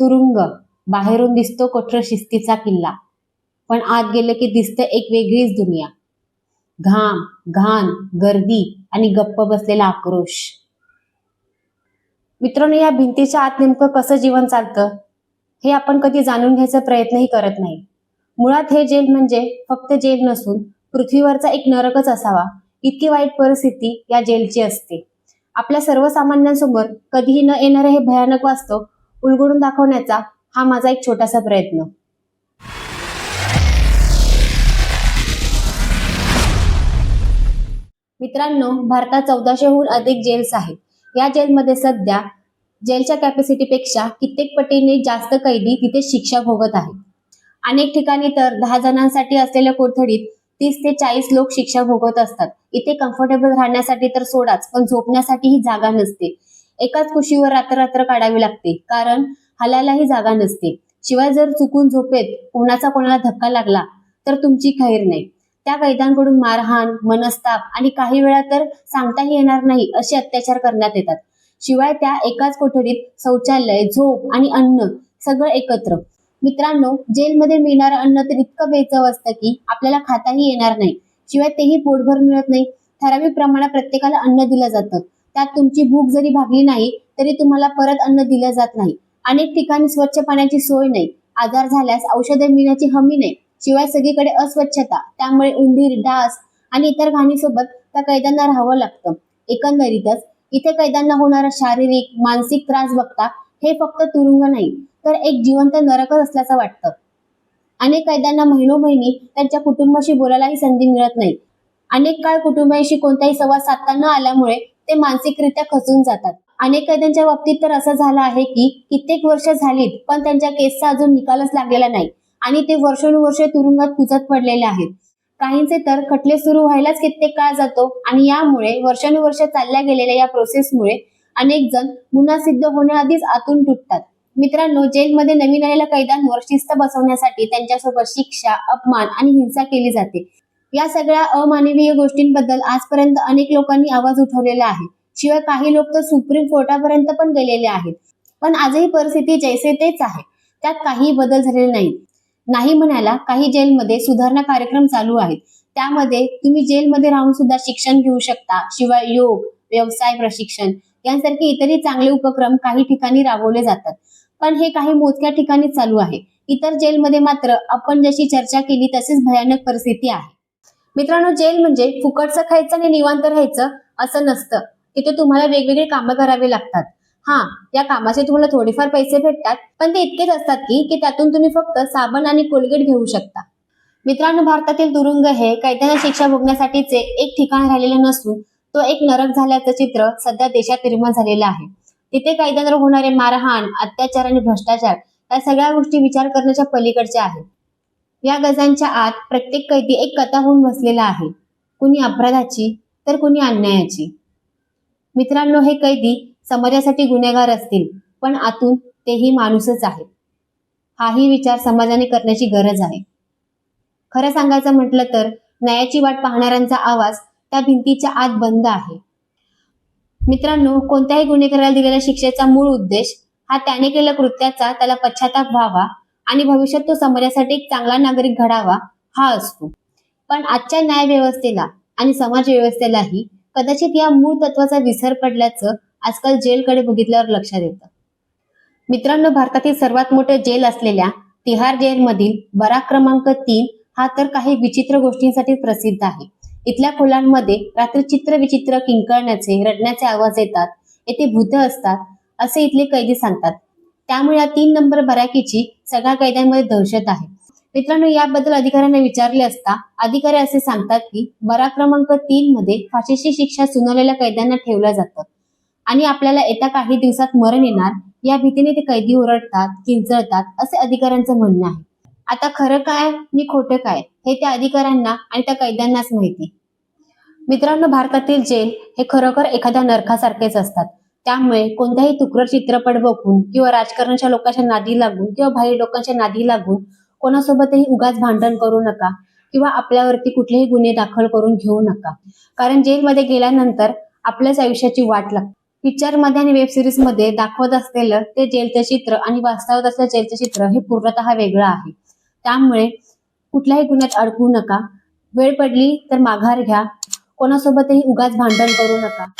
तुरुंग. बाहेरून दिसतो कठोर शिस्तीचा किल्ला. पण आत गेलं की दिसतं एक वेगळीच दुनिया. घाम घाण गर्दी आणि गप्प बसलेला आक्रोश. मित्रांनो या भिंतीच्या आत नेमकं कसं जीवन चालतं हे आपण कधी जाणून घ्यायचा प्रयत्नही करत नाही. मुळात हे जेल म्हणजे फक्त जेल नसून पृथ्वीवरचा एक नरकच असावा इतकी वाईट परिस्थिती या जेलची असते. आपल्या सर्वसामान्यांसमोर कधीही न येणारे हे भयानक वास्तव उलगडून दाखवण्याचा हा माझा एक छोटासा प्रयत्न. मित्रांनो भारतात चौदाशेहून अधिक जेल्स आहेत. या जेलमध्ये सध्या जेलच्या कॅपॅसिटीपेक्षा कित्येक पटीने जास्त कैदी तिथे शिक्षा भोगत आहेत. अनेक ठिकाणी तर दहा जणांसाठी असलेल्या कोठडीत तीस ते चाळीस लोक शिक्षा भोगत असतात. इथे कम्फर्टेबल राहण्यासाठी तर सोडाच पण झोपण्यासाठीही जागा नसते. एकाच कुशीवर रात्र रात्र काढावी लागते. कारण हलायलाही जागा नसते. शिवाय जर चुकून झोपेत कोणाचा कोणाला धक्का लागला तर तुमची खैर नाही. त्या कैद्यांकडून मारहाण मनस्ताप आणि काही वेळा तर सांगताही येणार नाही असे अत्याचार करण्यात येतात. शिवाय त्या एकाच कोठडीत शौचालय झोप आणि अन्न सगळं एकत्र. मित्रांनो जेलमध्ये मिळणारं अन्न तर इतकं बेचव असतं की आपल्याला खाताही येणार नाही. शिवाय तेही पोटभर मिळत नाही. ठराविक प्रमाणात प्रत्येकाला अन्न दिलं जातं. त्यात तुमची भूक जरी भागली नाही तरी तुम्हाला परत अन्न दिलं जात नाही. अनेक ठिकाणी स्वच्छ पाण्याची सोय नाही. आजार झाल्यास औषधे मिळण्याची हमी नाही. शिवाय सगळीकडे अस्वच्छता त्यामुळे उंदीर डास आणि इतर घाणीसोबत त्या कैद्यांना राहावं लागतं. एकंदरीतच इथे कैद्यांना होणारा शारीरिक मानसिक त्रास बघता हे फक्त तुरुंग नाही तर एक जिवंत नरकच असल्याचं वाटतं. अनेक कैद्यांना महिनो महिनी त्यांच्या कुटुंबाशी बोलायलाही संधी मिळत नाही. अनेक काळ कुटुंबियांशी कोणताही संवाद साधता न आल्यामुळे ते मानसिकरित्या खचून जातात. अनेक कैद्यांच्या बाबतीत तर असं झालं आहे की कित्येक वर्ष झालीत पण त्यांच्या केसचा अजून निकालच लागलेला नाही. आणि ते वर्षानुवर्षे तुरुंगात कुजत पडलेले आहेत. काहींचे तर खटले सुरू व्हायलाच कित्येक काळ जातो आणि यामुळे वर्षानुवर्ष चालल्या गेलेल्या या प्रोसेसमुळे अनेक जण गुन्हा सिद्ध होण्याआधीच आतून तुटतात. मित्रांनो जेलमध्ये नवीन आलेल्या कैद्यांवर शिस्त बसवण्यासाठी त्यांच्यासोबत शिक्षा अपमान आणि हिंसा केली जाते. या सगळ्या अमानवीय गोष्टींबद्दल आजपर्यंत अनेक लोकांनी आवाज उठवलेला आहे. शिवाय काही लोक तर सुप्रीम कोर्टापर्यंत पण गेलेले आहेत. पण आजही परिस्थिती जैसे तेच आहे. त्यात काही बदल झालेले नाहीत. नाही म्हणायला काही जेलमध्ये सुधारणा कार्यक्रम चालू आहेत. त्यामध्ये तुम्ही जेलमध्ये राहून सुद्धा शिक्षण घेऊ शकता. शिवाय योग व्यवसाय प्रशिक्षण यांसारखे इतरही चांगले उपक्रम काही ठिकाणी राबवले जातात. पण हे काही मोजक्या ठिकाणी चालू आहे. इतर जेलमध्ये मात्र आपण जशी चर्चा केली तशीच भयानक परिस्थिती आहे. मित्रांनो जेल म्हणजे फुकटचं खायचं आणि निवांत राहायचं असं नसतं. तिथे तुम्हाला वेगवेगळे कामं करावी लागतात. हा या कामाचे तुम्हाला थोडेफार पैसे भेटतात पण ते इतकेच असतात की की त्यातून तुम्ही फक्त साबण आणि कोलगेट घेऊ शकता. मित्रांनो भारतातील तुरुंग हे कैद्यांना शिक्षा भोगण्यासाठीचे एक ठिकाण राहिलेले नसून तो एक नरक झाल्याचं चित्र सध्या देशात निर्माण झालेलं आहे. तिथे कैद्यांवर होणारे मारहाण अत्याचार आणि भ्रष्टाचार या सगळ्या गोष्टी विचार करण्याच्या पलीकडच्या आहेत. या गजांच्या आत प्रत्येक कैदी एक कथा होऊन बसलेला आहे. कुणी अपराधाची तर कुणी अन्यायाची. मित्रांनो हे कैदी समाजासाठी गुन्हेगार असतील पण आतून तेही माणूसच आहेत हाही विचार समाजाने करण्याची गरज आहे. खरं सांगायचं म्हटलं तर न्यायाची वाट पाहणाऱ्यांचा आवाज त्या भिंतीच्या आत बंद आहे. मित्रांनो कोणत्याही गुन्हेगाराला दिलेल्या शिक्षेचा मूळ उद्देश हा त्याने केलेल्या कृत्याचा त्याला पश्चाताप व्हावा आणि भविष्यात तो समाजासाठी एक चांगला नागरिक घडावा हा असतो. पण आजच्या न्याय व्यवस्थेला आणि समाज व्यवस्थेलाही कदाचित या मूळ तत्वाचा विसर पडल्याचं आजकाल जेलकडे बघितल्यावर लक्षात येतं. मित्रांनो भारतातील सर्वात मोठे जेल असलेल्या तिहार जेलमधील बरा क्रमांक तीन हा तर काही विचित्र गोष्टींसाठी प्रसिद्ध आहे. इथल्या खोल्यांमध्ये रात्री चित्र विचित्र किंकळण्याचे रडण्याचे आवाज येतात. येथे भूत असतात असे इथले कैदी सांगतात. त्यामुळे या तीन नंबर बराकीची सगळ्या कैद्यांमध्ये दहशत आहे. मित्रांनो याबद्दल अधिकाऱ्यांना विचारले असता अधिकारी असे सांगतात की बरा क्रमांक तीन मध्ये फाशीची शिक्षा सुनावलेल्या कैद्यांना ठेवलं जातं आणि आपल्याला येत्या काही दिवसात मरण येणार या भीतीने ते कैदी ओरडतात किंचळतात असे अधिकाऱ्यांचं म्हणणं आहे. आता खरं काय आणि खोटं काय हे त्या अधिकाऱ्यांना आणि त्या कैद्यांनाच माहिती. मित्रांनो भारतातील जेल हे खरोखर एखाद्या नरकासारखेच असतात. त्यामुळे कोणत्याही तुकर चित्रपट बघून किंवा राजकारणाच्या लोकांच्या नादी लागून किंवा भाई लोकांच्या नादी लागून कोणासोबतही उगाच भांडण करू नका किंवा आपल्यावरती कुठलेही गुन्हे दाखल करून घेऊ नका. कारण जेलमध्ये गेल्यानंतर आपल्याच आयुष्याची वाट लागते पिक्चरमध्ये आणि वेब सिरीजमध्ये दाखवत असलेलं ते जेलचं चित्र आणि वास्तवत असलेलं जेलचं चित्र हे पूर्णतः वेगळं आहे. त्यामुळे कुठल्याही गुन्ह्यात अडकू नका. वेळ पडली तर माघार घ्या. कोणासोबतही उगाच भांडण करू नका.